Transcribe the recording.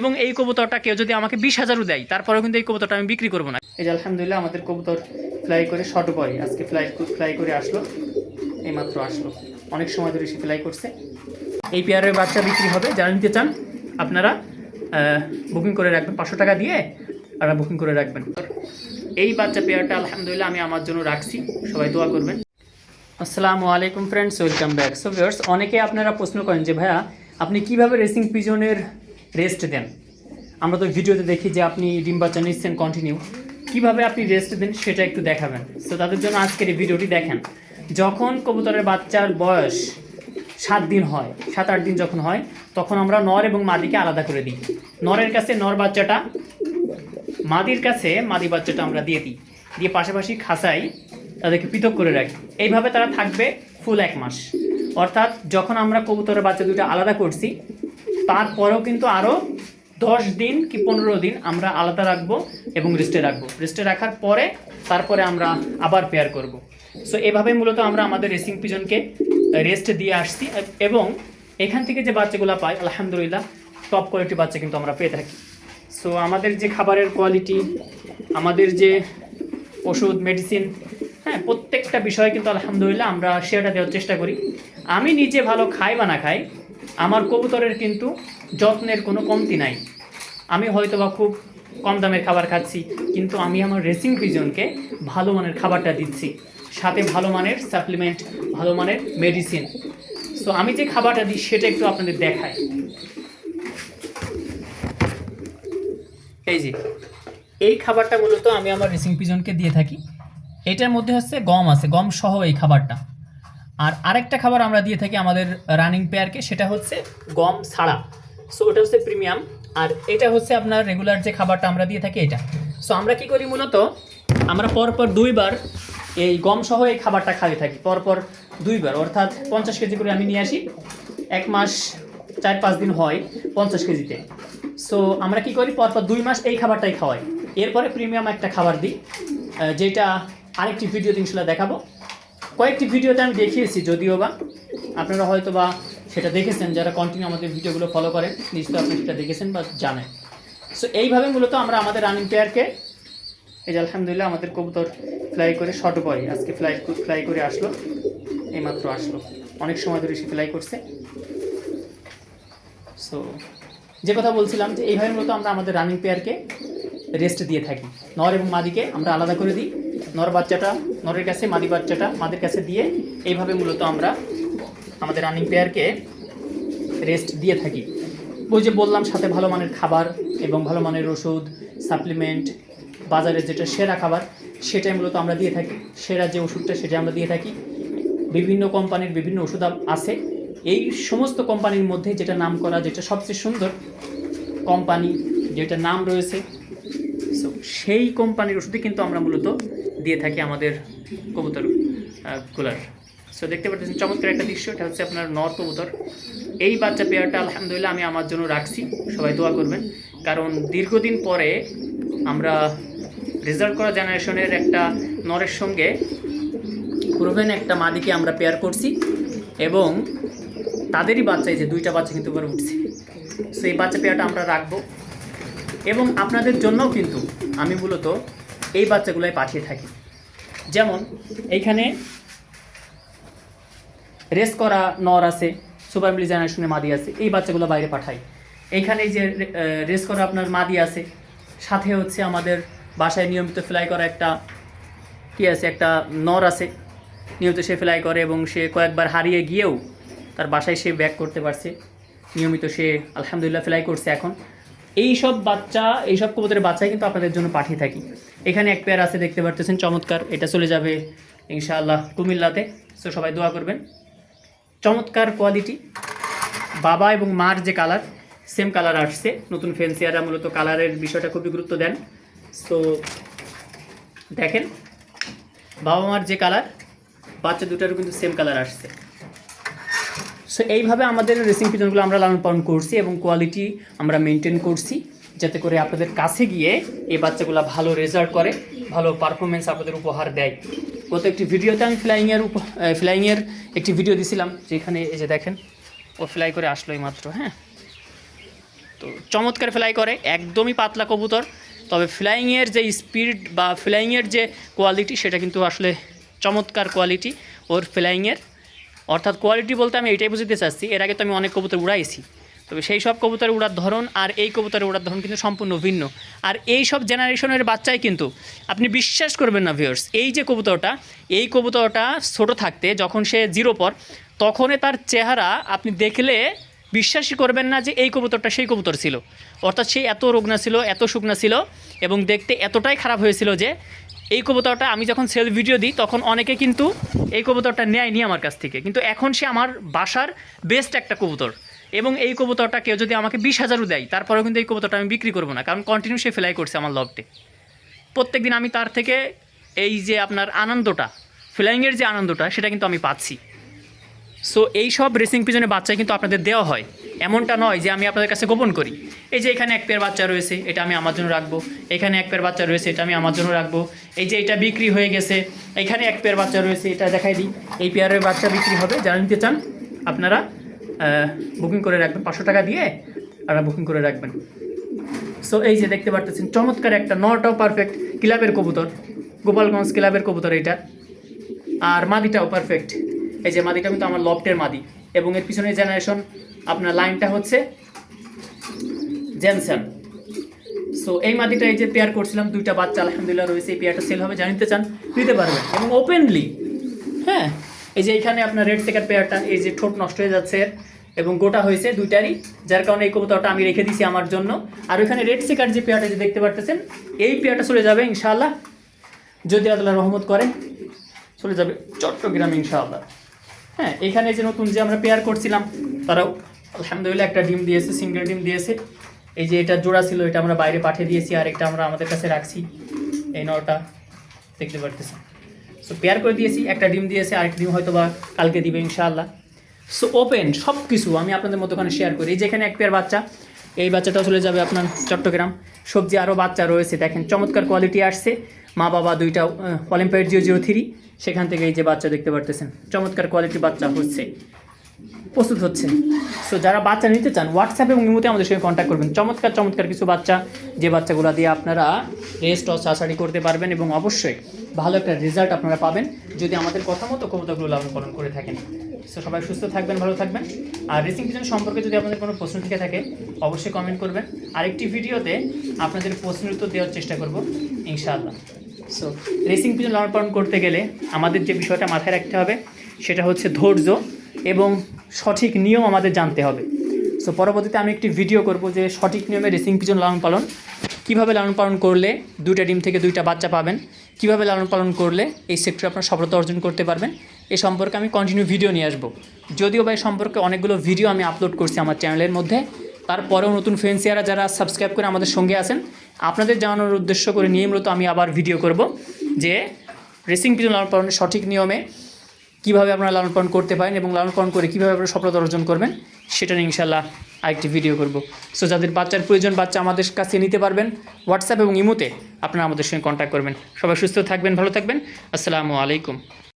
এবং এই কবুতরটা কেউ যদি আমাকে বিশ হাজারও দেয়, তারপরেও কিন্তু এই কবুতরটা আমি বিক্রি করব না। এই যে আলহামদুলিল্লাহ আমাদের কবুতর ফ্লাই করে শর্ট পরে আজকে ফ্লাই ফ্লাই করে আসলো, এইমাত্র আসলো। অনেক সময় ধরে সে ফ্লাই করছে। এই পেয়ারের বাচ্চা বিক্রি হবে। যারা নিতে চান, আপনারা বুকিং করে রাখবেন। পাঁচশো টাকা দিয়ে আপনারা বুকিং করে রাখবেন। এই বাচ্চা পেয়ারটা আলহামদুলিল্লাহ আমি আমার জন্য রাখছি। সবাই দোয়া করবেন। আসসালামু আলাইকুম friends welcome back so viewers অনেকে আপনারা প্রশ্ন করেন যে, ভাইয়া, আপনি কীভাবে রেসিং পিজনের রেস্ট দেন। আমরা তো ভিডিওতে দেখি যে আপনি ডিম বাচ্চা নিচ্ছেন কন্টিনিউ কীভাবে আপনি রেস্ট দেন সেটা একটু দেখাবেন। সো তাদের জন্য আজকের এই ভিডিওটি দেখেন। যখন কবুতরের বাচ্চার বয়স সাত দিন হয়, সাত আট দিন যখন হয়, তখন আমরা নর এবং মাদিকে আলাদা করে দিই। নরের কাছে নর বাচ্চাটা, মাদির কাছে মাদি বাচ্চাটা আমরা দিয়ে দিই। দিয়ে পাশাপাশি খাঁচাই তাদেরকে পৃথক করে রাখি। এইভাবে তারা থাকবে ফুল এক মাস। অর্থাৎ যখন আমরা কবুতরের বাচ্চা দুটো আলাদা করছি তারপরেও কিন্তু আরও দশ দিন কি পনেরো দিন আমরা আলাদা রাখব এবং রেস্টে রাখব। রেস্টে রাখার পরে তারপরে আমরা আবার পেয়ার করব। সো এভাবে মূলত আমরা আমাদের রেসিং পিজনকে রেস্ট দিয়ে আসছি এবং এখান থেকে যে বাচ্চাগুলো পাই আলহামদুলিল্লাহ টপ কোয়ালিটির বাচ্চা কিন্তু আমরা পেয়ে থাকি। সো আমাদের যে খাবারের কোয়ালিটি আমাদের যে ওষুধ মেডিসিন হ্যাঁ প্রত্যেকটা বিষয়ে কিন্তু আলহামদুলিল্লাহ আমরা সেটা দেওয়ার চেষ্টা করি। আমি নিজে ভালো খাই বা না খাই আমার কবুতরের কিন্তু যত্নের কোনো কমতি নাই। আমি হয়তো বা খুব কম দামের খাবার খাচ্ছি, কিন্তু আমি আমার রেসিং পিজনকে ভালো মানের খাবারটা দিচ্ছি। সাথে ভালো মানের সাপ্লিমেন্ট ভালো মানের মেডিসিন সো আমি যে খাবারটা দিই সেটা একটু আপনাদের দেখাই। এই যে, এই খাবারটা মূলত আমি আমার রেসিং পিজনকে দিয়ে থাকি। এটার মধ্যে হচ্ছে গম আছে, গম সহ এই খাবারটা। আর আরেকটা খাবার আমরা দিয়ে থাকি আমাদের রানিং পেয়ারকে সেটা হচ্ছে গম ছাড়া। সো ওটা হচ্ছে প্রিমিয়াম আর এটা হচ্ছে আপনার রেগুলার যে খাবারটা আমরা দিয়ে থাকি এটা। সো আমরা কি করি মূলত? আমরা পরপর দুইবার এই গম সহ এই খাবারটা খাইয়ে থাকি, পরপর দুইবার। অর্থাৎ পঞ্চাশ কেজি করে আমি নিয়ে আসি। এক মাস চার পাঁচ দিন হয় পঞ্চাশ কেজিতে। সো আমরা কি করি? পরপর দুই মাস এই খাবারটাই খাওয়াই। এরপরে প্রিমিয়াম একটা খাবার দিই যেটা আরেকটি ভিডিও ইনশাল্লাহ দেখাবো। কয়েকটি ভিডিওতে আমি দেখিয়েছি, যদিও বা আপনারা হয়তো বা সেটা দেখেছেন, যারা কন্টিনিউ আমাদের ভিডিওগুলো ফলো করেন, নিশ্চয়ই আপনি সেটা দেখেছেন বা জানেন। সো এইভাবে মূলত আমরা আমাদের রানিং পেয়ারকে এই যে আলহামদুলিল্লাহ আমাদের কবুতর ফ্লাই করে শর্ট পরে আজকে ফ্লাই ফ্লাই করে আসলো, এইমাত্র আসলো। অনেক সময় ধরে সে ফ্লাই করছে। সো যে কথা বলছিলাম যে এইভাবে মূলত আমরা আমাদের রানিং পেয়ারকে রেস্ট দিয়ে থাকি। নর এবং মাদিকে আমরা আলাদা করে দিই। নর বাচ্চাটা, নরের কাছে মাদি বাচ্চাটা মাদের কাছে দিয়ে এইভাবে মূলত আমরা আমাদের রানিং পেয়ারকে রেস্ট দিয়ে থাকি। ওই যে বললাম, সাথে ভালো মানের খাবার এবং ভালো মানের ওষুধ সাপ্লিমেন্ট বাজারে যেটা সেরা খাবার, সেটাই মূলত আমরা দিয়ে থাকি। সেরা যে ওষুধটা সেটা আমরা দিয়ে থাকি। বিভিন্ন কোম্পানির বিভিন্ন ওষুধ আছে। এই সমস্ত কোম্পানির মধ্যে যেটা নাম করা, যেটা সবচেয়ে সুন্দর কোম্পানি যেটা নাম রয়েছে সো সেই কোম্পানির ওষুধই কিন্তু আমরা মূলত দিয়ে থাকি আমাদের কবুতরগুলার। সো দেখতে পাচ্ছেন, চমৎকার একটা দৃশ্য, এটা হচ্ছে আপনার নর কবুতর। এই বাচ্চা পেয়ারটা, আলহামদুলিল্লাহ, আমি আমার জন্য রাখছি। সবাই দোয়া করবেন। কারণ দীর্ঘদিন পরে আমরা রেজাল্ট করা জেনারেশনের একটা নরের সঙ্গে প্রোভেন একটা মাদিকে আমরা পেয়ার করছি এবং তাদেরই বাচ্চা এই যে দুইটা বাচ্চা কিন্তু এবার উঠছে। সো এই বাচ্চা পেয়ারটা আমরা রাখব। এবং আপনাদের জন্যও কিন্তু আমি মূলত এই বাচ্চাগুলোই পাঠিয়ে থাকি। যেমন, এইখানে রেস করা নর আছে, সুপার মিলি জেনারেশনের মাদি আছে, এই বাচ্চাগুলো বাইরে পাঠাই। এইখানে যে রেস করা আপনার মাদি আছে, সাথে হচ্ছে আমাদের বাসায় নিয়মিত ফ্লাই করা একটা কি আছে, একটা নর আছে, নিয়মিত সে ফ্লাই করে এবং সে কয়েকবার হারিয়ে গিয়েও তার বাসায় সে ব্যাক করতে পারছে। নিয়মিত সে আলহামদুলিল্লাহ ফ্লাই করছে এখন। এই সব বাচ্চা এই সব কবুতরের বাচ্চাই কিন্তু আপনাদের জন্য পাঠিয়ে থাকি। এখানে এক পেয়ার আছে, দেখতে পারতেছেন, চমৎকার। এটা চলে যাবে, ইনশাআল্লাহ, কুমিল্লাতে। সো সবাই দোয়া করবেন। চমৎকার কোয়ালিটি বাবা এবং মার যে কালার সেম কালার আসছে। নতুন ফেন্সিয়াররা মূলত কালারের বিষয়টা খুবই গুরুত্ব দেন। সো দেখেন বাবা মার যে কালার বাচ্চা দুটারও কিন্তু সেম কালার আসছে। সো এইভাবে আমাদের রেসিং পিজনগুলো আমরা লালন পালন করছি এবং কোয়ালিটি আমরা মেনটেন করছি, যাতে করে আপনাদের কাছে গিয়ে এই বাচ্চাগুলো ভালো রেজাল্ট করে, ভালো পারফরমেন্স আপনাদের উপহার দেয়। গত একটি ভিডিওতে আমি ফ্লাইংয়ের উপ ফ্লাইংয়ের একটি ভিডিও দিছিলাম, যেখানে এই যে দেখেন, ও ফ্লাই করে আসলো এই মাত্র হ্যাঁ? তো চমৎকার ফ্লাই করে, একদমই পাতলা কবুতর, তবে ফ্লাইংয়ের যে স্পিড বা ফ্লাইংয়ের যে কোয়ালিটি সেটা কিন্তু আসলে চমৎকার কোয়ালিটি ওর ফ্লাইংয়ের অর্থাৎ কোয়ালিটি বলতে আমি এটাই বুঝতে চাচ্ছি, এর আগে তো আমি অনেক কবুতর উড়াইছি। তবে সেই সব কবুতরের উড়ার ধরন আর এই কবুতরের উড়ার ধরন কিন্তু সম্পূর্ণ ভিন্ন। আর এই সব জেনারেশনের বাচ্চাই কিন্তু, আপনি বিশ্বাস করবেন না ভিউয়ার্স এই যে কবুতরটা, এই কবুতরটা ছোট থাকতে যখন সে জিরো পর, তখনই তার চেহারা আপনি দেখলে বিশ্বাসই করবেন না যে এই কবুতরটা সেই কবুতর ছিল। অর্থাৎ সে এত রোগনা ছিল, এত শুকনা ছিল এবং দেখতে এতটাই খারাপ হয়েছিল যে এই কবুতরটা আমি যখন সেল ভিডিও দিই, তখন অনেকে কিন্তু এই কবুতরটা নেয়নি আমার কাছ থেকে। কিন্তু এখন সে আমার বাসার বেস্ট একটা কবুতর। এবং এই কবুতরটা কেউ যদি আমাকে বিশ হাজারও দেয়, তারপরেও কিন্তু এই কবুতরটা আমি বিক্রি করব না, কারণ কন্টিনিউ সে ফ্লাই করছে আমার লবটে প্রত্যেক দিন আমি তার থেকে এই যে আপনার আনন্দটা ফ্লাইংয়ের যে আনন্দটা, সেটা কিন্তু আমি পাচ্ছি। সো এই সব রেসিং পিজনের বাচ্চা কিন্তু আপনাদের দেওয়া হয়। এমনটা নয় যে আমি আপনাদের কাছে গোপন করি। এই যে এখানে এক পেয়ার বাচ্চা রয়েছে, এটা আমি আমার জন্য রাখব। এখানে এক পেয়ার বাচ্চা রয়েছে, এটা আমি আমার জন্য রাখব। এই যে এটা বিক্রি হয়ে গেছে, এখানে এক পেয়ার বাচ্চা রয়েছে, এটা দেখাই দিই। এই পেয়ারের বাচ্চা বিক্রি হবে, যারা নিতে চান, আপনারা বুকিং করে রাখবেন। পাঁচশো টাকা দিয়ে আপনারা বুকিং করে রাখবেন। সো এই যে দেখতে পারতেছেন, চমৎকার একটা নটাও পারফেক্ট ক্লাবের কবুতর, গোপালগঞ্জ ক্লাবের কবুতর এইটা আর মাদিটাও পারফেক্ট এই যে মাদিটা কিন্তু আমার লফটের মাদি। এবং এর পিছনে জেনারেশন আপনার লাইনটা হচ্ছে জেনসন। সো এই মাদিটা এই যে পেয়ার করছিলাম, দুইটা বাচ্চা আলহামদুলিল্লাহ রয়েছে, এই পেয়ারটা সেল হবে, জানিতে চান, নিতে পারবেন। এবং ওপেনলি হ্যাঁ এই যে এখানে আপনার রেড সেকার পেয়ারটা এই যে ঠোঁট নষ্ট হয়ে যাচ্ছে, এবং গোটা হয়েছে দুইটারই, যার কারণে এই কবুতরটা আমি রেখে দিছি আমার জন্য। আর ওইখানে রেড সেকার যে পেয়ারটা যে দেখতে পারতেছেন, এই পেয়ারটা চলে যাবে ইনশাআল্লাহ, যদি আল্লাহ রহমত করে চলে যাবে চট্টগ্রাম ইনশাআল্লাহ। হ্যাঁ এখানে যে নতুন যে আমরা পেয়ার করছিলাম, তারাও আলহামদুলিল্লাহ, একটা ডিম দিয়েছে, সিঙ্গেল ডিম দিয়েছে। এই যে এটা জোড়া ছিল, এটা আমরা বাইরে পাঠিয়ে দিয়েছি, আর একটা আমরা আমাদের কাছে রাখছি। এই নটা, দেখতে পারতেছেন সো পেয়ার করে দিয়েছি, একটা ডিম দিয়েছে, আরেকটা ডিম হয়তো বা কালকে দিবে, ইনশাআল্লাহ। সো ওপেন সব কিছু আমি আপনাদের মতো ওখানে শেয়ার করি। এই যেখানে এক পেয়ার বাচ্চা, এই বাচ্চাটা চলে যাবে আপনার চট্টগ্রাম। সবজি আরও বাচ্চা রয়েছে, দেখেন, চমৎকার কোয়ালিটি আসছে। মা বাবা দুইটা অলিম্পিয়াড জিও জিরো থ্রি সেখান থেকে এই যে বাচ্চা দেখতে পারতেছেন। চমৎকার কোয়ালিটি বাচ্চা হচ্ছে। প্রস্তুত হচ্ছে। সো যারা বাচ্চা নিতে চান হোয়াটসঅ্যাপ এবং ইমোতে আমাদের সঙ্গে কন্ট্যাক্ট করবেন। চমৎকার চমৎকার কিছু বাচ্চা, যে বাচ্চাগুলো দিয়ে আপনারা রেস্ট ও চাষাড়ি করতে পারবেন এবং অবশ্যই ভালো একটা রেজাল্ট আপনারা পাবেন যদি আমাদের কথা মতো কবিতাগুলো লালন পালন করে থাকেন। সো সবাই সুস্থ থাকবেন, ভালো থাকবেন। আর রেসিং পিজন সম্পর্কে যদি আপনাদের কোনো প্রশ্ন থেকে থাকে, অবশ্যই কমেন্ট করবেন। আরেকটি ভিডিওতে আপনাদের প্রশ্নের উত্তর দেওয়ার চেষ্টা করব, ইনশাআল্লাহ। সো রেসিং পিজন লালন পালন করতে গেলে আমাদের যে বিষয়টা মাথায় রাখতে হবে, সেটা হচ্ছে ধৈর্য। এবং সঠিক নিয়ম আমাদের জানতে হবে। সো পরবর্তীতে আমি একটি ভিডিও করব যে সঠিক নিয়মে রেসিং পিজন লালন পালন। কীভাবে লালন পালন করলে দুইটা ডিম থেকে দুইটা বাচ্চা পাবেন? কীভাবে লালন পালন করলে এই সেক্টরে আপনার সফলতা অর্জন করতে পারবেন? এ সম্পর্কে আমি কন্টিনিউ ভিডিও নিয়ে আসব। যদিও বা এই সম্পর্কে অনেকগুলো ভিডিও আমি আপলোড করছি আমার চ্যানেলের মধ্যে। তারপরেও নতুন ফ্রেন্সিয়ারা যারা সাবস্ক্রাইব করে আমাদের সঙ্গে আছেন, আপনাদের জানানোর উদ্দেশ্য করে নিয়ে মূলত আমি আবার ভিডিও করব যে রেসিং পিজন লালন পালনের সঠিক নিয়মে কীভাবে আপনারা লালন পালন করতে পারেন এবং লালন পালন করে কীভাবে আপনারা সফলতা অর্জন করবেন, সেটা নিয়ে ইনশাল্লাহ আরেকটি ভিডিও করব। সো যাদের বাচ্চার প্রয়োজন, বাচ্চা আমাদের কাছে নিতে পারবেন হোয়াটসঅ্যাপ এবং ইমোতে আপনারা আমাদের সঙ্গে কন্ট্যাক্ট করবেন। সবাই সুস্থ থাকবেন, ভালো থাকবেন। আসসালামু আলাইকুম।